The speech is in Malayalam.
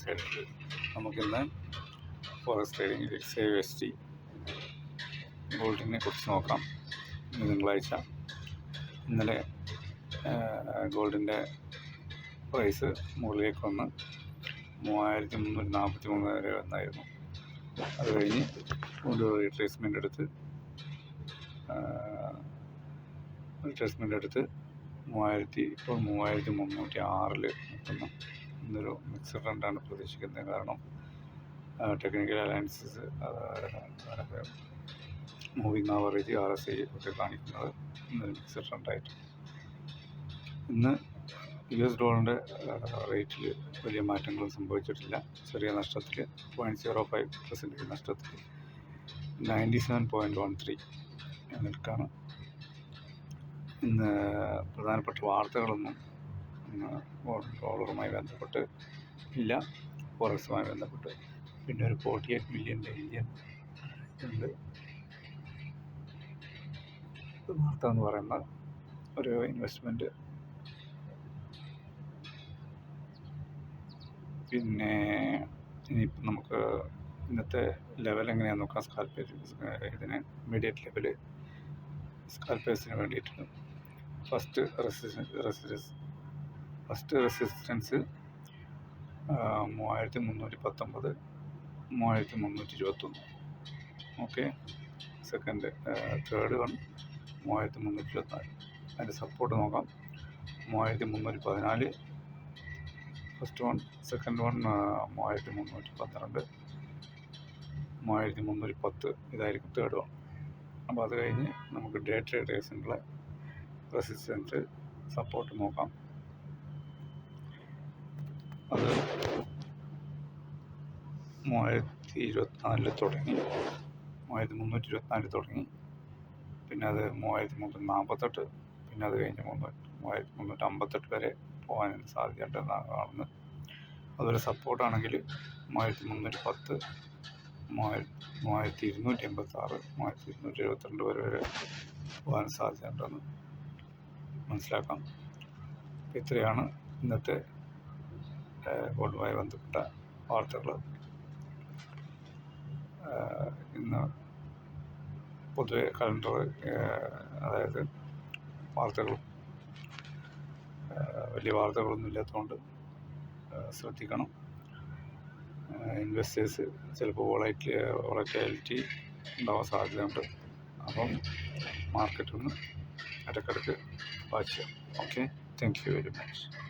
സൈഡിൽ നമുക്കിന്ന് forest X save S T ഗോൾഡിനെ കുറിച്ച് നോക്കാം. ഇന്ന് തിങ്കളാഴ്ച. ഇന്നലെ ഗോൾഡിന്റെ പ്രൈസ് മുകളിലേക്ക് വന്ന് മൂവായിരത്തി മുന്നൂറ്റി നാൽപ്പത്തി മൂന്ന് വരെ വന്നായിരുന്നു. അത് കഴിഞ്ഞ് ഒരു റീട്രേസ്മെന്റ് എടുത്ത് റീട്രേസ്മെന്റ് എടുത്ത് മൂവായിരത്തി ഇപ്പോൾ മൂവായിരത്തി മുന്നൂറ്റി ആറിൽ നിൽക്കുന്നു. ഇന്നൊരു മിക്സഡ് ആണ് പ്രതീക്ഷിക്കുന്നത്. കാരണം technical alliances moving average R S I ഒക്കെ കാണിക്കുന്നത് ഇന്നൊരു മിക്സഡ് ട്രെൻഡായിട്ട് ഇന്ന് യു എസ് ഡോളറിന്റെ റേറ്റിൽ വലിയ മാറ്റങ്ങൾ സംഭവിച്ചിട്ടില്ല. ചെറിയ നഷ്ടത്തിൽ പോയിന്റ് സീറോ ഫൈവ് പെർസെന്റേജ് നഷ്ടത്തിൽ ninety seven point one three നിൽക്കാണ്. ഇന്ന് പ്രധാനപ്പെട്ട വാർത്തകളൊന്നും ഡോളറുമായി ബന്ധപ്പെട്ട് ഇല്ല ഫോറക്സുമായി ബന്ധപ്പെട്ട്. പിന്നെ ഒരു ഫോർട്ടി എയ്റ്റ് മില്യന്റെ ഇന്ത്യൻ ഉണ്ട്. വാർത്ത എന്ന് പറയുന്ന ഒരു ഇൻവെസ്റ്റ്മെന്റ് പിന്നെ ഇനിയിപ്പം നമുക്ക് ഇന്നത്തെ ലെവൽ എങ്ങനെയാണെന്ന് നോക്കാം? സ്കാൽപ്പേജ് ഇതിന് ഇമ്മീഡിയറ്റ് ലെവൽ സ്കാൽപ്പേഴ്സിന് വേണ്ടിയിട്ടുണ്ട്. First resistance resistance first resistance മൂവായിരത്തി മുന്നൂറ്റി പത്തൊമ്പത് മൂവായിരത്തി മുന്നൂറ്റി ഇരുപത്തൊന്ന് ഓക്കെ? സെക്കൻഡ് തേർഡ് വൺ മൂവായിരത്തി മുന്നൂറ്റി ഇരുപത്തിനാല് അതിന്റെ സപ്പോർട്ട് നോക്കാം. മൂവായിരത്തി മുന്നൂറ്റി പതിനാല് ഫസ്റ്റ് വൺ സെക്കൻഡ് വൺ മൂവായിരത്തി മുന്നൂറ്റി പന്ത്രണ്ട് മൂവായിരത്തി മുന്നൂറ്റി പത്ത് ഇതായിരിക്കും തേർഡ് വൺ. അപ്പോൾ അത് കഴിഞ്ഞ് നമുക്ക് ഡേ ഡേസിന്റെ റെസിസ്റ്റൻസ് സപ്പോർട്ട് നോക്കാം. അത് മൂവായിരത്തി ഇരുപത്തിനാലിൽ തുടങ്ങി. മൂവായിരത്തി മുന്നൂറ്റി ഇരുപത്തിനാലിൽ തുടങ്ങി. പിന്നെ അത് മൂവായിരത്തി മുന്നൂറ്റി നാൽപ്പത്തെട്ട് പിന്നെ അത് കഴിഞ്ഞ് മൂവായിരത്തി മുന്നൂറ്റി അമ്പത്തെട്ട് വരെ പോകാൻ സാധ്യതയുണ്ടെന്നാണ് കാണുന്നത്. അതൊരു സപ്പോർട്ടാണെങ്കിൽ മൂവായിരത്തി മുന്നൂറ്റി പത്ത് മൂവായിരത്തി മൂവായിരത്തി ഇരുന്നൂറ്റി എൺപത്തി ആറ് മൂവായിരത്തി ഇരുന്നൂറ്റി എഴുപത്തിരണ്ട് വരെ വരെ പോകാൻ സാധ്യതയുണ്ടെന്ന് മനസ്സിലാക്കാം. ഇത്രയാണ് ഇന്നത്തെ ഗോൾഡുമായി ബന്ധപ്പെട്ട വാർത്തകൾ ഇന്ന് പൊതുവെ കലണ്ടർ അതായത് വാർത്തകൾ വലിയ വാർത്തകളൊന്നും ഇല്ലാത്തതുകൊണ്ട് ശ്രദ്ധിക്കണം. ഇൻവെസ്റ്റേഴ്സ് ചിലപ്പോൾ വോളൈറ്റി വോളറ്റാലിറ്റി ഉണ്ടാവാൻ സാധ്യതയുണ്ട്. അപ്പം മാർക്കറ്റ് ഒന്ന് ഇടയ്ക്കിടയ്ക്ക് വാച്ച് ചെയ്യാം okay? Thank you very much